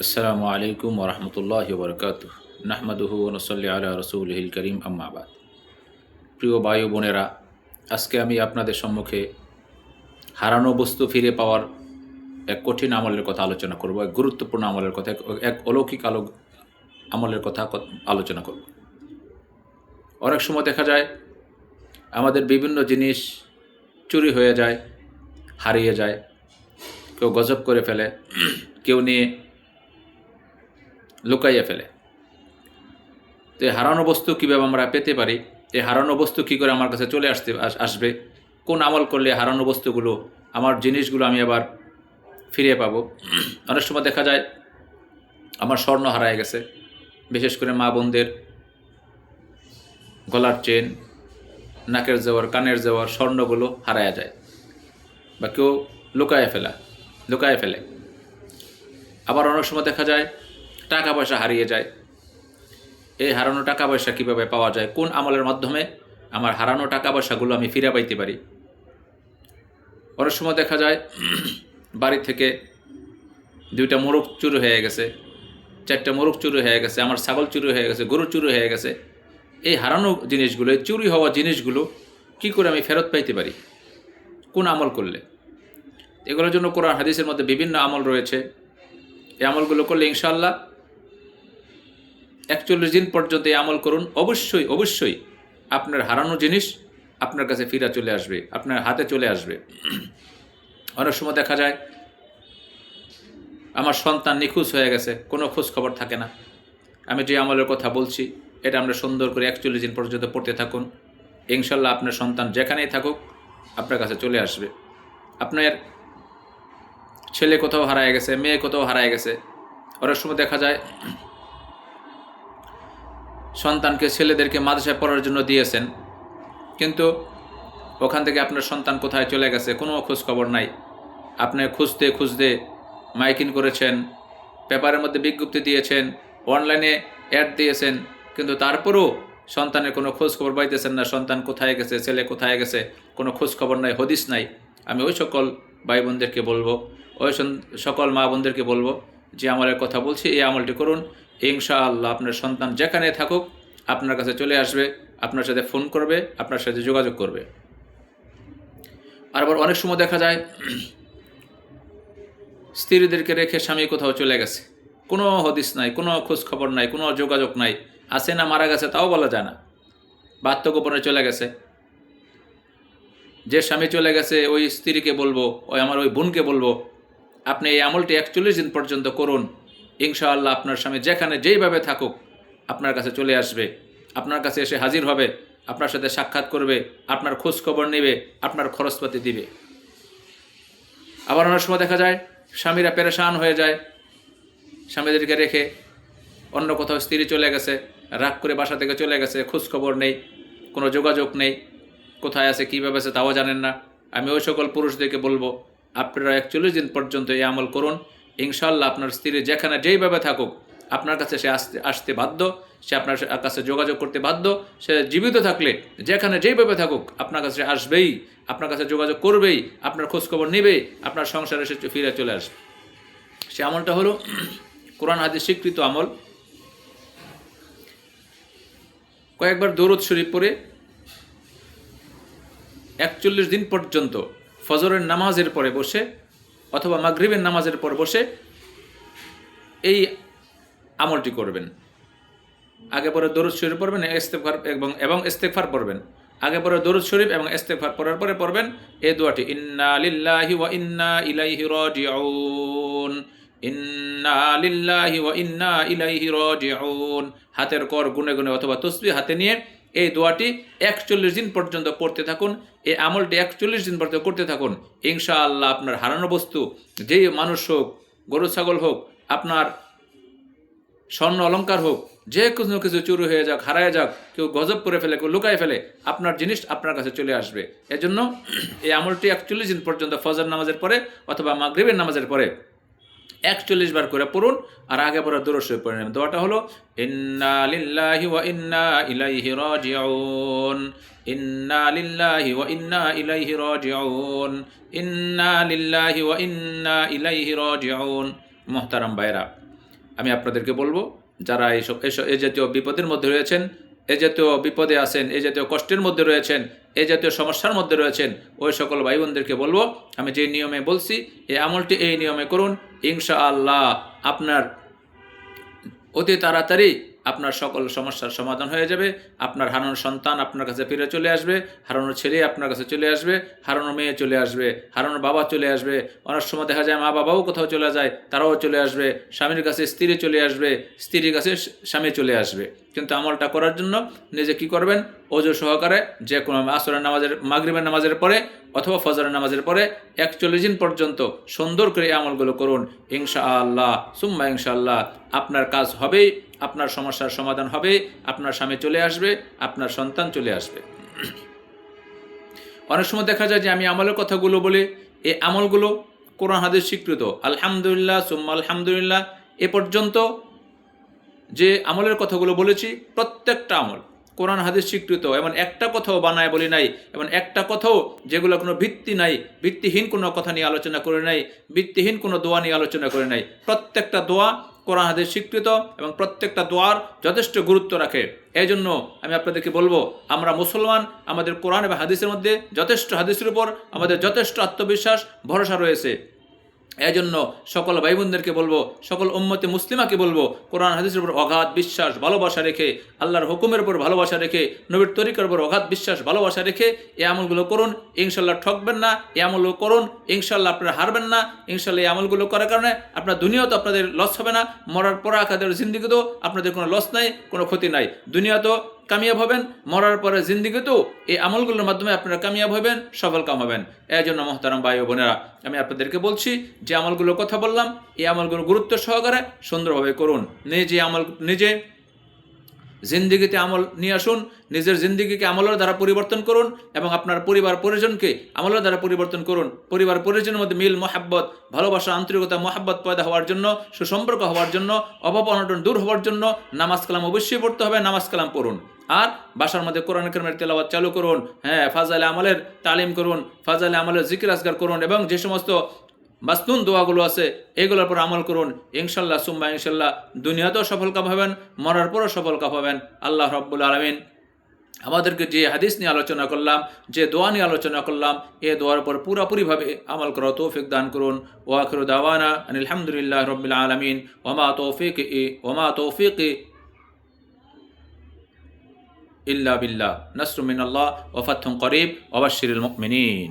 আসসালামু আলাইকুম ওরহমতুল্লাহ বরকাত নাহমাদুহু নসল্লি আলা রসুলহিল করিম আম্মাবাদ প্রিয় বায়ু বোনেরা, আজকে আমি আপনাদের সম্মুখে হারানো বস্তু ফিরে পাওয়ার এক কঠিন আমলের কথা আলোচনা করব, এক গুরুত্বপূর্ণ আমলের কথা, এক- এক অলৌকিক আলো আমলের কথা আলোচনা করব। অনেক সময় দেখা যায়, আমাদের বিভিন্ন জিনিস চুরি হয়ে যায়, হারিয়ে যায়, কেউ গজব করে ফেলে, কেউ নিয়ে লুকাইয়া ফেলে। তো এই হারানো বস্তু কীভাবে আমরা পেতে পারি? এই হারানো বস্তু কী করে আমার কাছে চলে আসতে আসবে? কোন আমল করলে হারানো বস্তুগুলো, আমার জিনিসগুলো আমি আবার ফিরিয়ে পাবো? অনেক সময় দেখা যায়, আমার স্বর্ণ হারায় গেছে। বিশেষ করে মা বোনদের গলার চেন, নাকের জোয়ার, কানের জোয়ার, স্বর্ণগুলো হারায়া যায় বা কেউ লুকায় ফেলা লুকায় ফেলে। আবার অনেক সময় দেখা যায় টাকা পয়সা হারিয়ে যায়। এই হারানো টাকা পয়সা কীভাবে পাওয়া যায়? কোন আমলের মাধ্যমে আমার হারানো টাকা পয়সাগুলো আমি ফিরে পাইতে পারি? অনেক সময় দেখা যায়, বাড়ি থেকে দুইটা মোরগ চুরি হয়ে গেছে, চারটা মোরগ চুরি হয়ে গেছে, আমার ছাগল চুরি হয়ে গেছে, গরু চুরি হয়ে গেছে। এই হারানো জিনিসগুলো, এই চুরি হওয়া জিনিসগুলো কি করে আমি ফেরত পাইতে পারি? কোন আমল করলে? এগুলোর জন্য কোরআন হাদিসের মধ্যে বিভিন্ন আমল রয়েছে। এই আমলগুলো করলে ইনশাল্লাহ একচল্লিশ দিন পর্যন্ত এই আমল করুন। অবশ্যই অবশ্যই আপনার হারানো জিনিস আপনার কাছে ফিরা চলে আসবে, আপনার হাতে চলে আসবে। অনেক সময় দেখা যায়, আমার সন্তান নিখোঁজ হয়ে গেছে, কোনো খোঁজ খবর থাকে না। আমি যে আমলের কথা বলছি, এটা আমরা সুন্দর করে একচল্লিশ দিন পর্যন্ত পড়তে থাকুন। ইনশাল্লাহ আপনার সন্তান যেখানেই থাকুক, আপনার কাছে চলে আসবে। আপনার ছেলে কোথাও হারায় গেছে, মেয়ে কোথাও হারায় গেছে। অনেক সময় দেখা যায় সন্তানকে ছেলেদেরকে মাদ্রাসায় পড়ার জন্য দিয়েছেন। কিন্তু ওখান থেকে আপনার সন্তান কোথায় চলে গেছে কোনো খবর নাই। আপনি খুঁজতে খুঁজতে মাইকিং করেছেন, পেপারের মধ্যে বিজ্ঞপ্তি দিয়েছেন, অনলাইনে অ্যাড দিয়েছেন, কিন্তু তারপরেও সন্তানের কোনো খোঁজ খবর পাইতেছেন না, সন্তান কোথায় গেছে, ছেলে কোথায় গেছে, কোনো খোঁজ খবর নাই, হদিস নাই। আমি ওই সকল ভাই বোনদেরকে বলব, ওই সকল মা বোনদেরকে বলব যে আমলের কথা বলছি, এই আমলটি করুন। ইনশাআল্লাহ আপনার সন্তান যেখানে থাকুক, আপনার কাছে চলে আসবে, আপনার সাথে ফোন করবে, আপনার সাথে যোগাযোগ করবে। আর আবার অনেক সময় দেখা যায়, স্ত্রীদেরকে রেখে স্বামী কোথাও চলে গেছে। কোনো হদিস নাই, কোনো খোঁজ খবর নাই, কোনো যোগাযোগ নাই। আছে না, মারা গেছে, তাও বলা যায় না। বা আত্মগোপনে চলে গেছে। যে স্বামী চলে গেছে, ওই স্ত্রীকে বলব, ওই আমার ওই বোনকে বলব আপনি এই আমলটি একচল্লিশ দিন পর্যন্ত করুন। ইনশাআল্লাহ আপনার স্বামী যেখানে যেইভাবে থাকুক, আপনার কাছে চলে আসবে। আপনার কাছে এসে হাজির হবে, আপনার সাথে সাক্ষাৎ করবে, আপনার খোঁজ খবর নেবে, আপনার খরচপাতি দিবে। আবার অনেক সময় দেখা যায়, স্বামীরা পেরেশান হয়ে যায়। স্বামীদেরকে রেখে অন্য কোথাও স্ত্রী চলে গেছে, রাগ করে বাসা থেকে চলে গেছে খোঁজ খবর নেই, কোনো যোগাযোগ নেই, কোথায় আছে, কীভাবে আছে তাও জানেন না। আমি ওই সকল পুরুষদেরকে বলব আপনারা একচল্লিশ দিন পর্যন্ত এই আমল করুন। ইনশাল্লাহ আপনার স্ত্রী যেখানে যেইভাবে থাকুক, আপনার কাছে সে আসতে আসতে বাধ্য, সে আপনার কাছে যোগাযোগ করতে বাধ্য, সে জীবিত থাকলে যেখানে যেইভাবে থাকুক, আপনার কাছে আসবেই, আপনার কাছে যোগাযোগ করবেই, আপনার খোঁজখবর নেবেই, আপনার সংসারে সে ফিরে চলে আসবে। সে আমলটা হলো কোরআন হাদিস স্বীকৃত আমল। কয়েকবার দৌরদ শরীফ পড়ে একচল্লিশ দিন পর্যন্ত ফজরের নামাজের পরে বসে অথবা মাগরিবের নামাজের পর বসে এই আমলটি করবেন। আগে পরে দরুদ শরীফ পড়বেন ইস্তেফার এবং এবং ইস্তেফার পড়বেন। আগে পরে দরুদ শরীফ এবং ইস্তেফার পড়ার পরে পড়বেন। এই দোয়াটি, ইন্না লিল্লাহি ওয়া ইন্না ইলাইহি রাজিউন। ইন্না লিল্লাহি ওয়া ইন্না ইলাইহি রাজিউন। হাতের কর গুনে গুনে অথবা তসবিহ হাতে নিয়ে এই দোয়াটি একচল্লিশ দিন পর্যন্ত পড়তে থাকুন। এই আমলটি একচল্লিশ দিন পর্যন্ত করতে থাকুন। ইনশাআল্লাহ আপনার হারানো বস্তু, যেই মানুষ হোক, গরু, ছাগল হোক, আপনার স্বর্ণ অলংকার হোক, যে কোনো কিছু চুরি হয়ে যাক, হারায় যাক, কেউ গজব করে ফেলে, কেউ লুকায় ফেলে, আপনার জিনিস আপনার কাছে চলে আসবে। এজন্য এই আমলটি একচল্লিশ দিন পর্যন্ত ফজর নামাজের পরে অথবা মাগরিবের নামাজের পরে একচল্লিশ বার করে পড়ুন, আর আগে পরে দূর শুয়ে পড়ে নেবেন। দোয়াটা হলো, ইন্না লিল্লাহি ওয়া ইন্না ইলাইহি রাজিউন। ইন্না লিল্লাহি ওয়া ইন্না ইলাইহি রাজিউন। ইন্না লিল্লাহি ওয়া ইন্না ইলাইহি রাজিউন। মুহতারাম ভাইরা আমি আপনাদেরকে বলব, যারা এইসব এই জাতীয় বিপদের মধ্যে রয়েছেন, এ জাতীয় বিপদে আছেন এই জাতীয় কষ্টের মধ্যে রয়েছেন এই জাতীয় সমস্যার মধ্যে রয়েছেন ওই সকল ভাই বোনদেরকে বলব, আমি যে নিয়মে বলছি, এই আমলটি এই নিয়মে করুন। ইনশা আল্লাহ আপনার অতি তাড়াতাড়ি আপনার সকল সমস্যার সমাধান হয়ে যাবে। আপনার হারানোর সন্তান আপনার কাছে ফিরে চলে আসবে। হারানোর ছেলে আপনার কাছে চলে আসবে। হারানোর মেয়ে চলে আসবে। হারানোর বাবা চলে আসবে। অনেক সময় দেখা যায় মা বাবাও কোথাও চলে যায়, তারাও চলে আসবে। স্বামীর কাছে স্ত্রী চলে আসবে, স্ত্রীর কাছে স্বামী চলে আসবে। কিন্তু আমলটা করার জন্য নিজে কি করবেন? অজু সহকারে যে কোনো আসরের নামাজের, মাগরিবের নামাজের পরে অথবা ফজরের নামাজের পরে একচল্লিশ দিন পর্যন্ত সুন্দর করে আমলগুলো করুন। ইনশা আল্লাহ সুম্মা ইনশাআল্লাহ, আপনার কাজ হবেই। আপনার সমস্যার সমাধান হবে, আপনার স্বামী চলে আসবে, আপনার সন্তান চলে আসবে। অনেক সময় দেখা যায় যে আমি আমলের কথাগুলো বলে, এই আমলগুলো কোরআন হাদিস স্বীকৃত। আলহামদুলিল্লাহ, সুম্মা আলহামদুলিল্লাহ, এ পর্যন্ত যে আমলের কথাগুলো বলেছি, প্রত্যেকটা আমল কোরআন হাদিস স্বীকৃত। এমন একটা কথাও বানায় বলি নাই, এমন একটা কথাও যেগুলো কোনো ভিত্তি নাই, ভিত্তিহীন কোনো কথা নিয়ে আলোচনা করে নাই, ভিত্তিহীন কোনো দোয়া নিয়ে আলোচনা করে নাই। প্রত্যেকটা দোয়া কোরআন হাদিস স্বীকৃত এবং প্রত্যেকটা দোয়ার যথেষ্ট গুরুত্ব রাখে। এই জন্য আমি আপনাদেরকে বলব, আমরা মুসলমান, আমাদের কোরআন এবং হাদিসের মধ্যে যথেষ্ট হাদিসের উপর আমাদের যথেষ্ট আত্মবিশ্বাস, ভরসা রয়েছে। এই জন্য সকল ভাই বোনদেরকে বলব, সকল উম্মতে মুসলিমাকে বলব, কোরআন, হাদিসের উপর অগাধ বিশ্বাস, ভালোবাসা রেখে, আল্লাহর হুকুমের উপর ভালোবাসা রেখে, নবীর তরিকার উপর অগাধ বিশ্বাস, ভালোবাসা রেখে এই আমলগুলো করুন। ইনশাল্লাহ ঠকবেন না, এই আমলগুলো করুন। ইনশাল্লাহ আপনারা হারবেন না। ইনশাল্লাহ এই আমলগুলো করার কারণে আপনার দুনিয়াও তো আপনাদের লস হবে না। মরার পর আকাদের জিন্দিগিতেও আপনাদের কোনো লস নাই, কোনো ক্ষতি নাই। দুনিয়া তো কামিয়াব হবেন, মরার পরে জিন্দিগিতেও এই আমলগুলোর মাধ্যমে আপনারা কামিয়াব হবেন, সফল কাম হবেন। এই জন্য মহতারাম ভাই ও বোনেরা, আমি আপনাদেরকে বলছি, যে আমলগুলোর কথা বললাম, এই আমলগুলো গুরুত্ব সহকারে সুন্দরভাবে করুন। নিজে আমল, নিজে জিন্দিগিতে আমল নিয়ে আসুন, নিজের জিন্দিগিকে আমলের দ্বারা পরিবর্তন করুন এবং আপনার পরিবার পরিজনকে আমলের দ্বারা পরিবর্তন করুন। পরিবার পরিজনের মধ্যে মিল, মহাব্বত, ভালোবাসা, আন্তরিকতা, মহাব্বত পয়দা হওয়ার জন্য, সুসম্পর্ক হওয়ার জন্য, অভাব অনটন দূর হওয়ার জন্য নামাজ কালাম অবশ্যই পড়তে হবে, নামাজ কালাম পড়ুন। আর বাসার মধ্যে কোরআন কর্মের তেলাওয়াত চালু করুন হ্যাঁ ফাজালে আমলের তালিম করুন ফাজালে আমলের জিকির আজগার করুন এবং যে সমস্ত মাসনুন দোয়াগুলো আছে, এগুলোর পর আমল করুন। ইনশাল্লাহ, সুম্মা ইনশাল্লাহ, দুনিয়াতেও সফল কাপ হবেন, মরার পরও সফল কাপ হবেন। আল্লাহ রব্বুল আলমিন আমাদেরকে যে হাদিস নিয়ে আলোচনা করলাম, যে দোয়া নিয়ে আলোচনা করলাম, এ দোয়ার উপর পুরাপুরিভাবে আমল করা তৌফিক দান করুন। ওয়াখির দাওয়ানা আলহামদুলিল্লাহ রবিল আলমিন। ওমা তৌফিক ই ওমা তৌফিক ইল্লা বিল্লাহ নসরুমিন আল্লাহ ওফাথুম করিব ওবাশিরুল মুমিনিন।